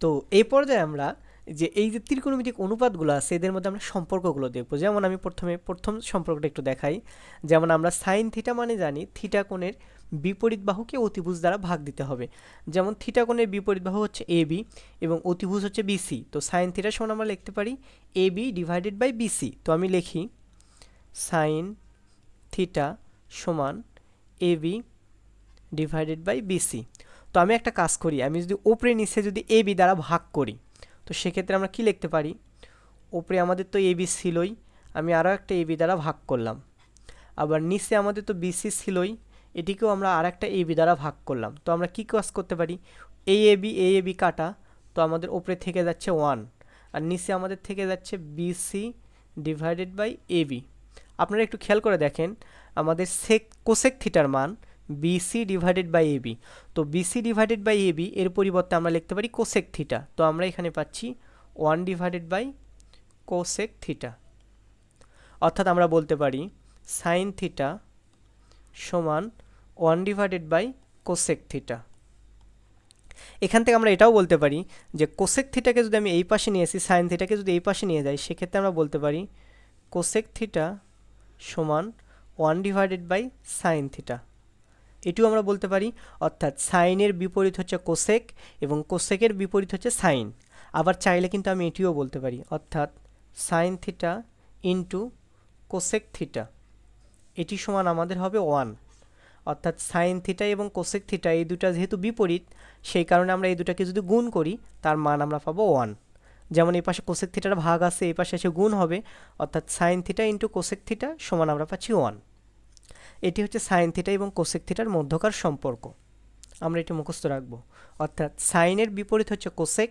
তো এই পর্যায়ে আমরা যে এই যে ত্রিকোণমিতিক অনুপাতগুলো আছে, এদের মধ্যে আমরা সম্পর্কগুলো দেখব। যেমন আমি প্রথমে, প্রথম সম্পর্কটা একটু দেখাই। যেমন আমরা সাইন থিটা মানে জানি থিটা কোণের বিপরীত বাহুকে অতিভুজ দ্বারা ভাগ দিতে হবে। যেমন থিটা কোণের বিপরীত বাহু হচ্ছে এ বি এবং অতিভুজ হচ্ছে বিসি তো সাইন থিটা সমান আমরা লিখতে পারি A B divided by BC তো আমি লিখি সাইন থিটা সমান A B divided by BC তো আমি একটা কাজ করি, আমি যদি ওপরে নিচে যদি এ বি দ্বারা ভাগ করি, তো সেক্ষেত্রে আমরা কি লিখতে পারি? ওপরে আমাদের তো এ বি ছিলই, আমি আরও একটা এ বি দ্বারা ভাগ করলাম। আবার নিচে আমাদের তো বিসি ছিলই, এটিকেও আমরা আর একটা এ বি দ্বারা ভাগ করলাম। তো আমরা কি কাজ করতে পারি? এ A B A A B কাটা, তো আমাদের ওপরে থেকে যাচ্ছে ওয়ান আর নিচে আমাদের থেকে যাচ্ছে BC divided by A B আপনারা একটু খেয়াল করে দেখেন, আমাদের সেক কোসেক থিটার মান বিসি ডিভাইডেড বাই এবি তো বিসি ডিভাইডেড বাই এবি এর পরিবর্তে আমরা লিখতে পারি কোসেক থিটা তো আমরা এখানে পাচ্ছি one divided by cosec theta অর্থাৎ আমরা বলতে পারি সাইন থিটা সমান one divided by cosec theta এখান থেকে আমরা এটাও বলতে পারি যে কোসেক থিটাকে যদি আমি এই পাশে নিয়ে আসি সাইন থিটাকে যদি এই পাশে নিয়ে যাই, সেক্ষেত্রে আমরা বলতে পারি কোসেক থিটা সমান one divided by sine theta এটিও আমরা বলতে পারি, অর্থাৎ সাইনের বিপরীত হচ্ছে কোসেক এবং কোসেকের বিপরীত হচ্ছে সাইন। আবার চাইলে কিন্তু আমি এটিও বলতে পারি, অর্থাৎ sine theta into cosec theta. এটি সমান আমাদের হবে ওয়ান। অর্থাৎ সাইন থিটা এবং কোসেক থিটা এই দুটা যেহেতু বিপরীত, সেই কারণে আমরা এই দুটাকে যদি গুণ করি, তার মান আমরা পাবো ওয়ান। যেমন এই পাশে কোসেক থিটার ভাগ আছে, এই পাশে এসে গুণ হবে, অর্থাৎ sine theta into cosec theta সমান আমরা পাচ্ছি ওয়ান। এটি হচ্ছে সাইন থিটা এবং কোসেক থিটার মধ্যকার সম্পর্ক। আমরা এটি মুখস্থ রাখব। অর্থাৎ সাইনের বিপরীত হচ্ছে কোসেক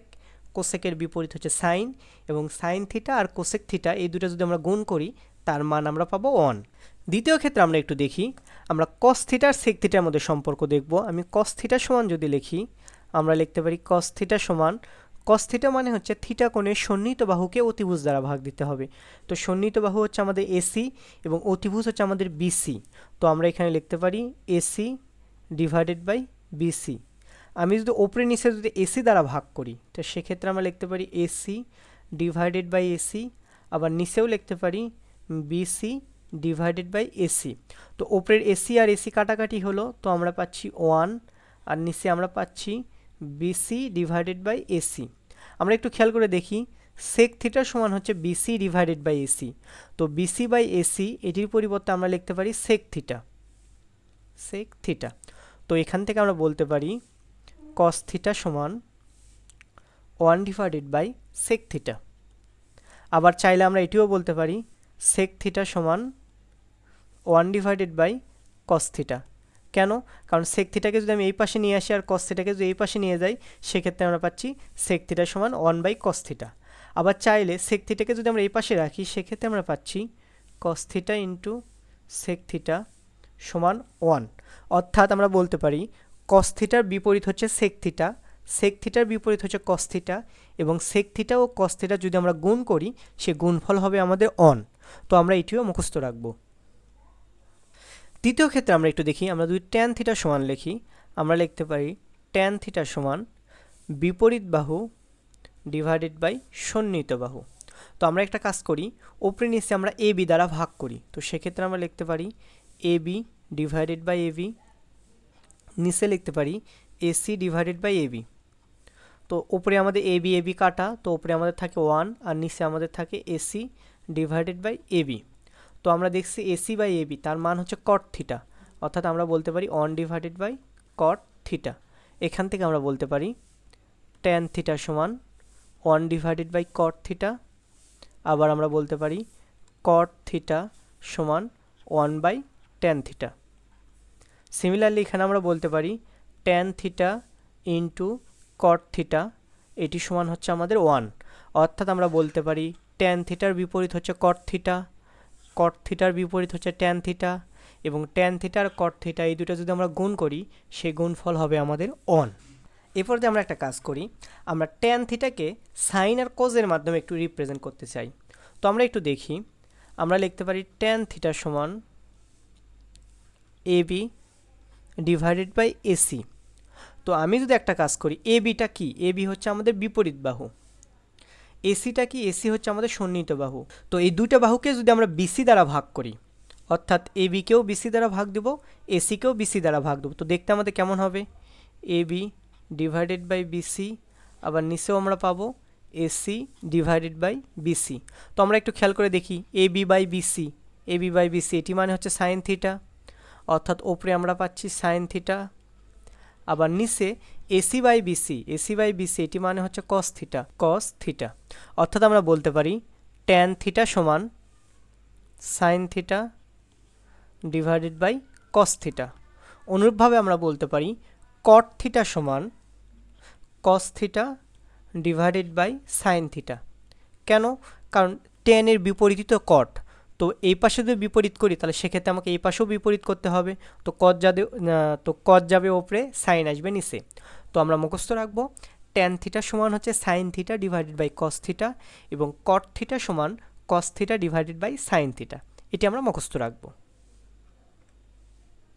কোসেকের বিপরীত হচ্ছে সাইন এবং সাইন থিটা আর কোসেক থিটা এই দুটো যদি আমরা গুণ করি, তার মান আমরা পাবো ওয়ান দ্বিতীয় ক্ষেত্রে আমরা একটু দেখি। আমরা কস থিটার সেক থিটার মধ্যে সম্পর্ক দেখব। আমি কস থিটা সমান যদি লিখি, আমরা লিখতে পারি কস থিটা সমান কস থিটা মানে হচ্ছে থিটা কোণের সন্নিহিত বাহুকে অতিভুজ দ্বারা ভাগ দিতে হবে। তো সন্নিহিত বাহু হচ্ছে আমাদের এসি এবং অতিভুজ হচ্ছে আমাদের বিসি তো আমরা এখানে লিখতে পারি এসি ডিভাইডেড বাই বিসি আমি যদি ওপরে নিচে যদি এসি দ্বারা ভাগ করি, তো সেক্ষেত্রে আমরা লিখতে পারি এসি ডিভাইডেড বাই এসি আবার নিচেও লিখতে পারি বিসি ডিভাইডেড বাই এসি তো ওপরের এসি আর এসি কাটাকাটি হলো, তো আমরা পাচ্ছি ওয়ান আর নিচে আমরা পাচ্ছি বিসি ডিভাইডেড বাই এসি আমরা একটু খেয়াল করে দেখি। সেক থিটার সমান হচ্ছে বিসি ডিভাইডেড বাই এসি তো বিসি বাই এসি এটির পরিবর্তে আমরা লিখতে পারি সেক থিটা সেক থিটা তো এখান থেকে আমরা বলতে পারি কস থিটা সমান one divided by sec theta আবার চাইলে আমরা এটিও বলতে পারি সেক থিটা সমান one divided by cos theta কেন? কারণ সেক থিটাকে যদি আমি এই পাশে নিয়ে আসি আর কস থিটাকে যদি এই পাশে নিয়ে যাই, সেক্ষেত্রে আমরা পাচ্ছি সেক থিটা সমান ওয়ান বাই কস থিটা আবার চাইলে সেক থিটাকে যদি আমরা এই পাশে রাখি, সেক্ষেত্রে আমরা পাচ্ছি cos theta into sec theta সমান ওয়ান। অর্থাৎ আমরা বলতে পারি কস থিটার বিপরীত হচ্ছে সেক থিটা সেক থিটার বিপরীত হচ্ছে কস থিটা এবং সেক থিটা ও কস থিটা যদি আমরা গুণ করি, সে গুণফল হবে আমাদের অন তো আমরা এটিও মুখস্থ রাখব। তৃতীয় ক্ষেত্রে আমরা একটু দেখি, আমরা যদি ট্যান থিটা সমান লিখি, আমরা লিখতে পারি ট্যান থিটা সমান বিপরীত বাহু ডিভাইডেড বাই সন্নিহিত বাহু। তো আমরা একটা কাজ করি ওপরে নিচে আমরা এ বি দ্বারা ভাগ করি। তো সেক্ষেত্রে আমরা লিখতে পারি A B divided by A B নিচে লিখতে পারি AC divided by A B তো ওপরে আমাদের এ বি এ বি কাটা, তো ওপরে আমাদের থাকে ওয়ান আর নিচে আমাদের থাকে AC divided by A B আমরা দেখছি এসি বাই এবি তার মান হচ্ছে কট থিটা অর্থাৎ আমরা বলতে পারি one divided by cot theta এখান থেকে আমরা বলতে পারি ট্যান থিটা সমান one divided by cot theta আবার আমরা বলতে পারি কট থিটা সমান one by tan theta similarly এখানে আমরা বলতে পারি tan theta into cot theta এটি সমান হচ্ছে আমাদের ওয়ান অর্থাৎ আমরা বলতে পারি ট্যান থিটার বিপরীত হচ্ছে কট থিটা কট থিটার বিপরীত হচ্ছে ট্যান থিটা এবং ট্যান থিটার কট থিটা এই দুটো যদি আমরা গুণ করি সেই গুণফল হবে আমাদের অন এরপর যে আমরা একটা কাজ করি। আমরা ট্যান থিটাকে সাইন আর কোজের মাধ্যমে একটু রিপ্রেজেন্ট করতে চাই। তো আমরা একটু দেখি। আমরা লিখতে পারি ট্যান থিটার সমান A B divided by AC তো আমি যদি একটা কাজ করি এ বিটা কি? এ হচ্ছে আমাদের বিপরীত বাহু। এসিটা কি? এসি হচ্ছে আমাদের সন্নিহিত বাহু। তো এই দুইটা বাহুকে যদি আমরা বিসি দ্বারা ভাগ করি, অর্থাৎ এ বিকেও বিসি দ্বারা ভাগ দেব এসিকেও বিসি দ্বারা ভাগ দেবো। তো দেখতে আমাদের কেমন হবে? A B divided by BC আবার নিচেও আমরা পাবো এসি ডিভাইডেড বাই বিসি তো আমরা একটু খেয়াল করে দেখি A B by BC A B by BC এটি মানে হচ্ছে সাইন থিটা অর্থাৎ ওপরে আমরা পাচ্ছি সাইন থিটা আবার নিচে AC by BC AC by BC এটি মানে হচ্ছে কস থিটা কস থিটা অর্থাৎ আমরা বলতে পারি ট্যান থিটা সমান sine theta divided by cos theta অনুরূপভাবে আমরা বলতে পারি কট থিটা সমান cos theta divided by sine theta কেন? কারণ টেনের বিপরীতই তো কট তো এই পাশে যদি বিপরীত করি, তাহলে সেক্ষেত্রে আমাকে এই পাশেও বিপরীত করতে হবে। তো কট যাবে তো কট যাবে ওপরে সাইন আসবে নিচে। তো আমরা মুখস্থ রাখব। ট্যান থিটা সমান হচ্ছে sine theta divided by cos theta এবং কট থিটা সমান cos theta divided by sine theta এটি আমরা মুখস্থ রাখব।